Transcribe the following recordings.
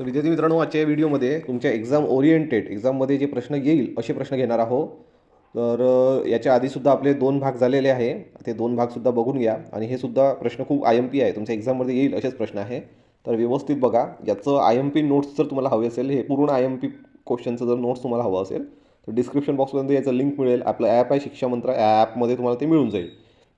तर विद्यार्थी मित्रांनो आजच्या व्हिडिओमध्ये तुमच्या एक्झाम ओरिएंटेड एक्झाममध्ये जे प्रश्न येईल असे प्रश्न घेणार आहोत. तर याच्या आधीसुद्धा आपले दोन भाग झालेले आहे. ते दोन भागसुद्धा बघून घ्या. आणि हे सुद्धा प्रश्न खूप आय एम पी आहे. तुमच्या एक्झाममध्ये येईल असेच प्रश्न आहे. तर व्यवस्थित बघा. याचं आय एम पी नोट्स जर तुम्हाला हवे असेल हे पूर्ण आय एम पी क्वेश्चनचं जर नोट्स तुम्हाला हवं असेल तर डिस्क्रिप्शन बॉक्समध्ये याचं लिंक मिळेल. आपलं ॲप आहे शिक्षा मंत्र. या ॲपमध्ये तुम्हाला ते मिळून जाईल.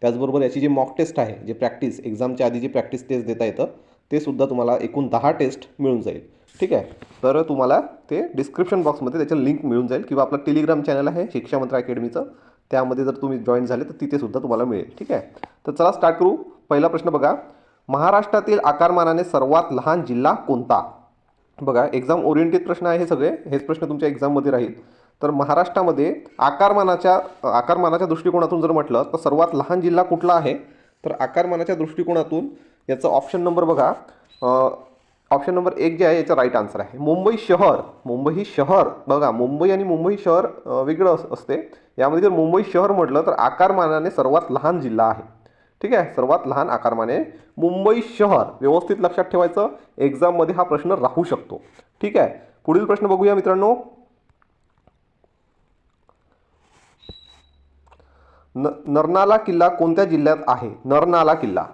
त्याचबरोबर याची जी मॉक टेस्ट आहे जे प्रॅक्टिस एक्झामच्या आधी जी प्रॅक्टिस टेस्ट देता येतं ते सुद्धा तुम्हाला एकूण दहा टेस्ट मिळून जाईल. ठीक आहे? तर तुम्हाला ते डिस्क्रिप्शन बॉक्समध्ये त्याचं लिंक मिळून जाईल किंवा आपलं टेलिग्राम चॅनल आहे शिक्षा मंत्र अकॅडमीचं त्यामध्ये जर तुम्ही जॉईन झाले तर तिथे सुद्धा तुम्हाला मिळेल. ठीक आहे? तर चला स्टार्ट करू. पहिला प्रश्न बघा. महाराष्ट्रातील आकारमानाने सर्वात लहान जिल्हा कोणता? बघा एक्झाम ओरिएंटेड प्रश्न आहे हे सगळे. हेच प्रश्न तुमच्या एक्झाममध्ये राहील. तर महाराष्ट्रामध्ये आकारमानाच्या आकारमानाच्या दृष्टिकोनातून जर म्हटलं तर सर्वात लहान जिल्हा कुठला आहे? तर आकारमानाच्या दृष्टिकोनातून याचं ऑप्शन नंबर बघा. ऑप्शन नंबर एक जे आहे याचं राईट आन्सर आहे. मुंबई शहर मुंबई ही शहर बघा मुंबई आणि मुंबई शहर वेगळं असते. यामध्ये जर मुंबई शहर म्हटलं तर आकारमानाने सर्वात लहान जिल्हा आहे. ठीक आहे? सर्वात लहान आकारमाने मुंबई शहर. व्यवस्थित लक्षात ठेवायचं. एक्झाममध्ये हा प्रश्न राहू शकतो. ठीक आहे? पुढील प्रश्न बघूया मित्रांनो. न नरनाला किल्ला कोणत्या जिल्ह्यात आहे? नरनाला किल्ला.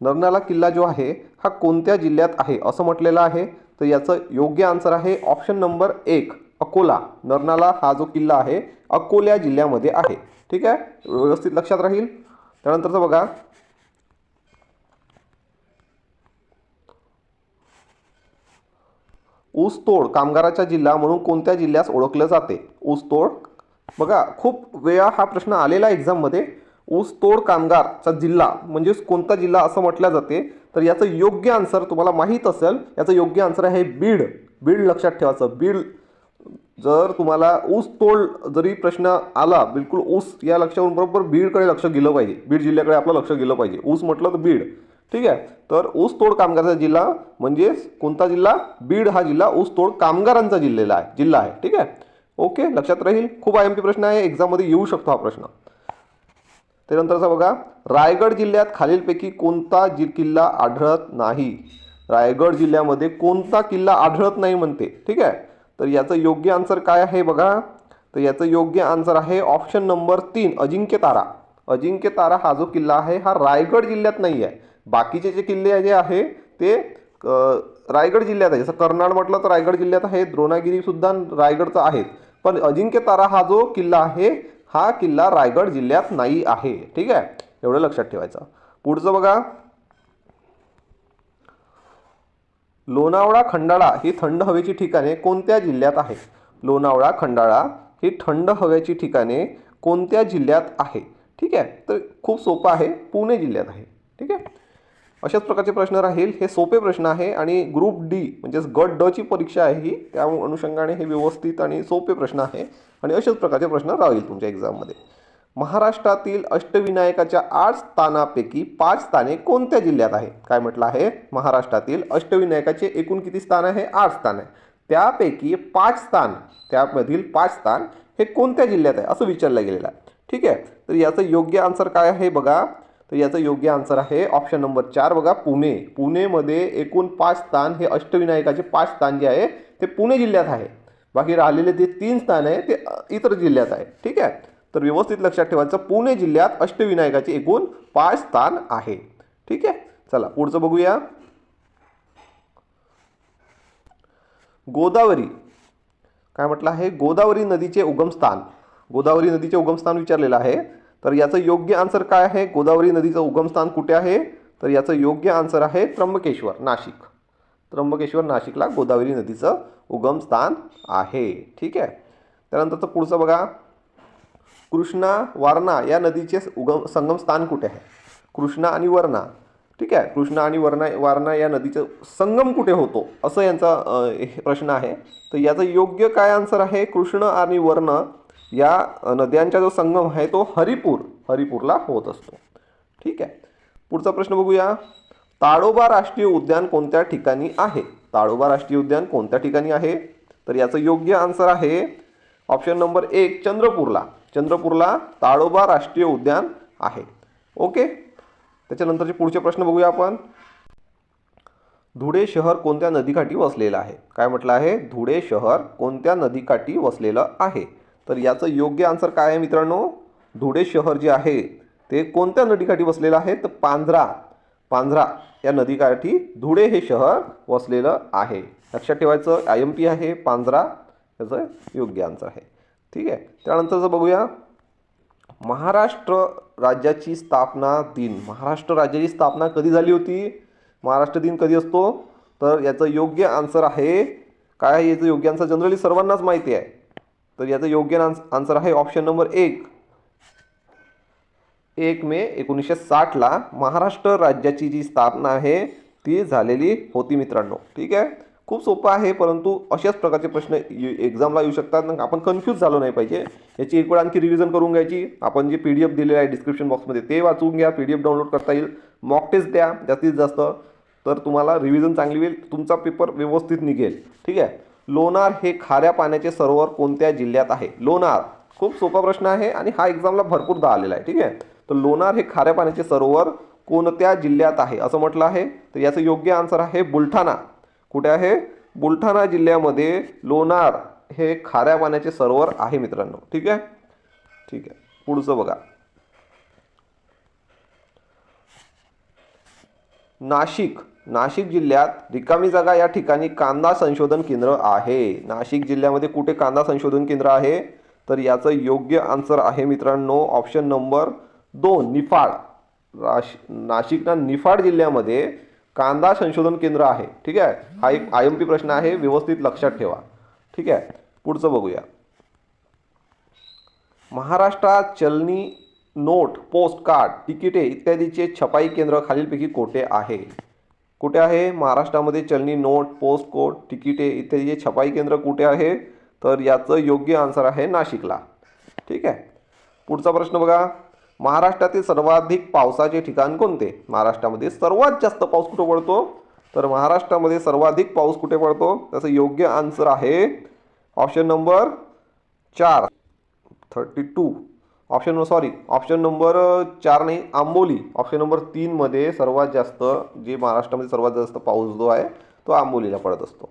नरनाला किल्ला जो आहे हा कोणत्या जिल्ह्यात आहे असं म्हटलेलं आहे? तर याचं योग्य आन्सर आहे ऑप्शन नंबर एक अकोला. नरनाला हा जो किल्ला आहे अकोल्या जिल्ह्यामध्ये आहे. ठीक आहे? व्यवस्थित लक्षात राहील? त्यानंतरचं बघा. ऊसतोड कामगाराचा जिल्हा म्हणून कोणत्या जिल्ह्यास ओळखलं जाते? ऊसतोड बघा खूप वेळा हा प्रश्न आलेला एक्झाममध्ये ऊसतोड कामगारचा जिल्हा म्हणजेच कोणता जिल्हा असं म्हटलं जाते तर याचं योग्य आन्सर तुम्हाला माहीत असेल. याचं योग्य आन्सर आहे बीड. बीड लक्षात ठेवायचं. बीड जर तुम्हाला ऊस तोड जरी प्रश्न आला बिलकुल ऊस या लक्षावरून बरोबर बीडकडे लक्ष गेलं पाहिजे. बीड जिल्ह्याकडे आपलं लक्ष गेलं पाहिजे. ऊस म्हटलं तर बीड. ठीक आहे? तर ऊस तोड कामगाराचा जिल्हा म्हणजेच कोणता जिल्हा? बीड हा जिल्हा ऊस तोड कामगारांचा जिल्ह्याला आहे जिल्हा आहे. ठीक आहे? ओके? लक्षात राहील? खूप आय एम पी प्रश्न आहे. एक्झाममध्ये येऊ शकतो हा प्रश्न. त्यानंतरचा बघा रायगड जिल्ह्यात खालीलपैकी कोणता जि किल्ला आढळत नाही? रायगड जिल्ह्यामध्ये कोणता किल्ला आढळत नाही म्हणते ठीक आहे? तर याचं योग्य आन्सर काय आहे बघा? तर याचं योग्य आन्सर आहे ऑप्शन नंबर तीन अजिंक्य तारा. अजिंक्य तारा हा जो किल्ला आहे हा रायगड जिल्ह्यात नाही आहे. बाकीचे जे किल्ले जे आहे ते रायगड जिल्ह्यात आहे. जसं कर्नाड म्हटलं तर रायगड जिल्ह्यात आहे द्रोणागिरीसुद्धा रायगडचं रायगडचा आहे पण अजिंक्य तारा हा जो किल्ला आहे हा किल्ला रायगड जिल्ह्यात नाही आहे. ठीक आहे? एवढं लक्षात ठेवायचं. पुढचं बघा. लोणावळा खंडाळा ही थंड हवेची ठिकाणे कोणत्या जिल्ह्यात आहे? लोणावळा खंडाळा ही थंड हवेची ठिकाणे कोणत्या जिल्ह्यात आहे? ठीक आहे? तर खूप सोपं आहे. पुणे जिल्ह्यात आहे. ठीक आहे? अशाच प्रकारचे प्रश्न राहील. हे सोपे प्रश्न आहे आणि ग्रुप डी म्हणजेच गट ड ची परीक्षा आहे ही. त्या अनुषंगाने हे व्यवस्थित आणि सोपे प्रश्न आहे. आणि अशाच प्रकारचे प्रश्न राहील तुमच्या एक्झाममध्ये महाराष्ट्रातील अष्टविनायकाच्या आठ स्थानापैकी पाच स्थाने कोणत्या जिल्ह्यात आहे काय म्हटलं आहे? महाराष्ट्रातील अष्टविनायकाचे एकूण किती स्थान आहे? आठ स्थान आहे. त्यापैकी पाच स्थान त्यामधील पाच स्थान हे कोणत्या जिल्ह्यात आहे? असं विचारलं गेलेलं आहे. ठीक आहे? तर याचं योग्य आन्सर काय आहे बघा. तर याचं योग्य आन्सर आहे. ऑप्शन नंबर चार बघा पुणे. पुणेमध्ये एकूण पाच स्थान हे अष्टविनायकाचे पाच स्थान जे आहे ते पुणे जिल्ह्यात आहे. बाकी राहिलेले जे तीन स्थान आहे ते इतर जिल्ह्यात आहे. ठीक आहे? तर व्यवस्थित लक्षात ठेवायचं पुणे जिल्ह्यात अष्टविनायकाचे एकूण पाच स्थान आहे. ठीक आहे? चला पुढचं बघूया. गोदावरी. काय म्हटलं आहे? गोदावरी नदीचे उगमस्थान. गोदावरी नदीचे उगमस्थान विचारलेलं आहे. तर याचं योग्य आन्सर काय आहे? गोदावरी नदीचं उगमस्थान कुठे आहे? तर याचं योग्य आन्सर आहे त्र्यंबकेश्वर नाशिक. त्र्यंबकेश्वर नाशिकला गोदावरी नदीचं उगमस्थान आहे. ठीक आहे? त्यानंतरचं पुढचं बघा. कृष्णा वारणा या नदीचे उगम संगमस्थान कुठे आहे? कृष्णा आणि वर्णा. ठीक आहे? कृष्णा आणि वर्णा वारणा या नदीचं संगम कुठे होतो? असं यांचा हे प्रश्न आहे. तर याचं योग्य काय आन्सर आहे? कृष्ण आणि वर्ण या नद्यांचा जो संगम आहे तो हरिपूर हरिपूरला होत असतो. ठीक आहे? पुढचा प्रश्न बघूया. ताडोबा राष्ट्रीय उद्यान कोणत्या ठिकाणी आहे? ताडोबा राष्ट्रीय उद्यान कोणत्या ठिकाणी आहे? तर याचं योग्य आन्सर आहे ऑप्शन नंबर एक चंद्रपूरला. चंद्रपूरला ताडोबा राष्ट्रीय उद्यान आहे. ओके? त्याच्यानंतरचे पुढचे प्रश्न बघूया आपण. धुळे शहर कोणत्या नदीकाठी वसलेलं आहे? काय म्हटलं आहे? धुळे शहर कोणत्या नदीकाठी वसलेलं आहे? तर याचं योग्य आन्सर काय आहे मित्रांनो? धुळे शहर जे आहे ते कोणत्या नदीकाठी वसलेलं आहे? तर पांझरा पांझरा या नदीकाठी धुळे हे शहर वसलेलं आहे. लक्षात ठेवायचं आय एम पी आहे पांझरा याचं योग्य आन्सर आहे. ठीक आहे? त्यानंतरचं बघूया महाराष्ट्र राज्याची स्थापना दिन. महाराष्ट्र राज्याची स्थापना कधी झाली होती? महाराष्ट्र दिन कधी असतो? तर याचं योग्य आन्सर आहे काय आहे याचं योग्य आन्सर जनरली सर्वांनाच माहिती आहे. तर याचं योग्य आन्स आन्सर आहे ऑप्शन नंबर एक. एक मे एकोणीसशे साठला महाराष्ट्र राज्याची जी स्थापना आहे ती झालेली होती मित्रांनो. ठीक आहे? खूप सोपं आहे परंतु अशाच प्रकारचे प्रश्न एक्झामला येऊ शकतात आपण कन्फ्यूज झालो नाही पाहिजे. याची एक वेळ आणखी रिव्हिजन करून घ्यायची. आपण जे पी डी एफ दिलेलं आहे डिस्क्रिप्शन बॉक्समध्ये ते वाचून घ्या. पी डी एफ डाउनलोड करता येईल. मॉक टेस्ट द्या जास्तीत जास्त. तर तुम्हाला रिव्हिजन चांगली होईल तुमचा पेपर व्यवस्थित निघेल. ठीक आहे? लोणार हे खाऱ्या पाण्याचे सरोवर कोणत्या जिल्ह्यात आहे? लोणार खूप सोपा प्रश्न आहे आणि हा एक्झामला भरपूरदा आलेला आहे ठीक आहे? तर लोणार हे खाऱ्या पाण्याचे सरोवर कोणत्या जिल्ह्यात आहे? असं म्हटलं आहे. तर याचं योग्य आन्सर आहे बुलढाणा. कुठे आहे? बुलढाणा जिल्ह्यामध्ये लोणार हे खाऱ्या पाण्याचे सरोवर आहे मित्रांनो. ठीक आहे? ठीक आहे. पुढचं बघा. नाशिक. नाशिक जिल्ह्यात रिकामी जागा या ठिकाणी कांदा संशोधन केंद्र आहे. नाशिक जिल्ह्यामध्ये कुठे कांदा संशोधन केंद्र आहे? तर याचं योग्य आन्सर आहे मित्रांनो ऑप्शन नंबर दोन निफाड. राश नाशिकना निफाड जिल्ह्यामध्ये कांदा संशोधन केंद्र आहे. ठीक आहे? हा एक आय एम पी प्रश्न आहे व्यवस्थित लक्षात ठेवा. ठीक आहे? पुढचं बघूया. महाराष्ट्रात चलनी नोट पोस्ट कार्ड तिकिटे इत्यादीचे छपाई केंद्र खालीलपैकी कोठे आहे? कुठे आहे? महाराष्ट्रामध्ये चलनी नोट पोस्ट कोड तिकिटे इत्यादीचे छपाई केंद्र कुठे आहे? तर याचं योग्य आन्सर आहे नाशिकला. ठीक आहे? पुढचा प्रश्न बघा. महाराष्ट्रातील सर्वाधिक पावसाचे ठिकाण कोणते? महाराष्ट्रामध्ये सर्वात जास्त पाऊस कुठे पडतो? तर महाराष्ट्रामध्ये सर्वाधिक पाऊस कुठे पडतो? त्याचं योग्य आन्सर आहे ऑप्शन नंबर चार. Thirty two option number sorry option number चार नाही आंबोली. ऑप्शन नंबर तीनमध्ये सर्वात जास्त जे महाराष्ट्रामध्ये सर्वात जास्त पाऊस जो आहे तो आंबोलीला पडत असतो.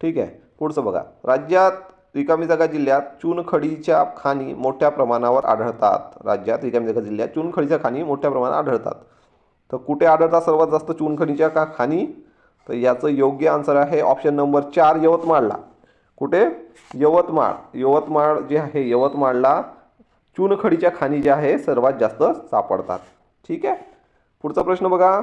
ठीक आहे? पुढचं बघा. राज्यात रिकामी जागा जिल्ह्यात चुनखडीच्या खाणी मोठ्या प्रमाणावर आढळतात. राज्यात रिकामी जागा जिल्ह्यात चुनखडीच्या खाणी मोठ्या प्रमाणात आढळतात. तर कुठे आढळतात सर्वात जास्त चुनखडीच्या का खाणी? तर याचं योग्य आन्सर आहे ऑप्शन नंबर चार यवतमाळला. कुठे? यवतमाळ. यवतमाळ जे आहे यवतमाळला चुनखडीच्या खाणी ज्या आहे सर्वात जास्त सापडतात. ठीक आहे? पुढचा प्रश्न बघा.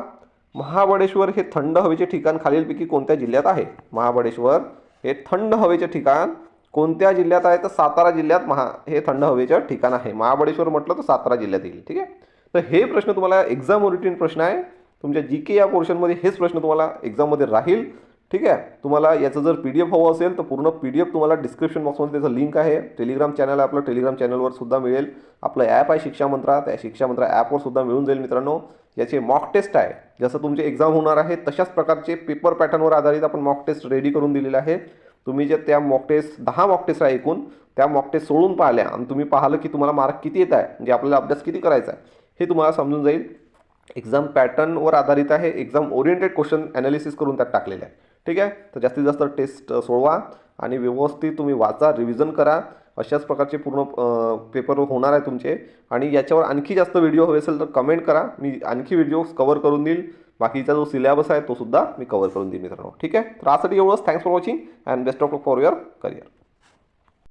महाबळेश्वर हे थंड हवेचे ठिकाण खालीलपैकी कोणत्या जिल्ह्यात आहे? महाबळेश्वर हे थंड हवेचे ठिकाण कोणत्या जिल्ह्यात आहे? तर सातारा जिल्ह्यात महा हे थंड हवेचं ठिकाण आहे. महाबळेश्वर म्हटलं तर सातारा जिल्ह्यात येईल. ठीक आहे? तर हे प्रश्न तुम्हाला एक्झाम ओरिएंटेड प्रश्न आहे. तुमच्या जी के या पोर्शनमध्ये हेच प्रश्न तुम्हाला एक्झाममध्ये राहील. ठीक आहे? तुम्हाला याचं जर पी डी एफ हवं असेल तर पूर्ण पी डी एफ तुम्हाला डिस्क्रिप्शन बॉक्समध्ये त्याचं लिंक आहे. टेलिग्राम चॅनल आहे आपलं. टेलिग्राम चॅनलवर सुद्धा मिळेल. आपलं ॲप आहे शिक्षा मंत्रा. त्या शिक्षा मंत्रा ॲपवर सुद्धा मिळून जाईल मित्रांनो. याचे मॉक टेस्ट आहे. जसं तुमचे एक्झाम होणार आहे तशाच प्रकारचे पेपर पॅटर्नवर आधारित आपण मॉक टेस्ट रेडी करून दिलेले आहे. तुम्ही जे त्या मॉक टेस्ट दहा मॉक टेस्ट आहे एकूण त्या मॉक टेस्ट सोडून पाहिल्या आणि तुम्ही पाहिलं की तुम्हाला मार्क किती येत आहे म्हणजे आपल्याला अभ्यास किती करायचा आहे हे तुम्हाला समजून जाईल. एक्झाम पॅटर्नवर आधारित आहे. एक्झाम ओरिएंटेड क्वेश्चन ॲनालिसिस करून त्यात टाकलेलं आहे. ठीक आहे? तर जास्तीत जास्त टेस्ट सोडवा आणि व्यवस्थित तुम्ही वाचा रिव्हिजन करा. अशाच प्रकारचे पूर्ण पेपर होणार आहे तुमचे. आणि याच्यावर आणखी जास्त व्हिडिओ हवे असेल तर कमेंट करा. मी आणखी व्हिडिओज कवर करून देईल. बाकीचा जो सिलेबस आहे तो सुद्धा मी कवर करून देईन मित्रांनो. ठीक आहे? तर आजसाठी एवढंच. Thanks for watching and best of for your career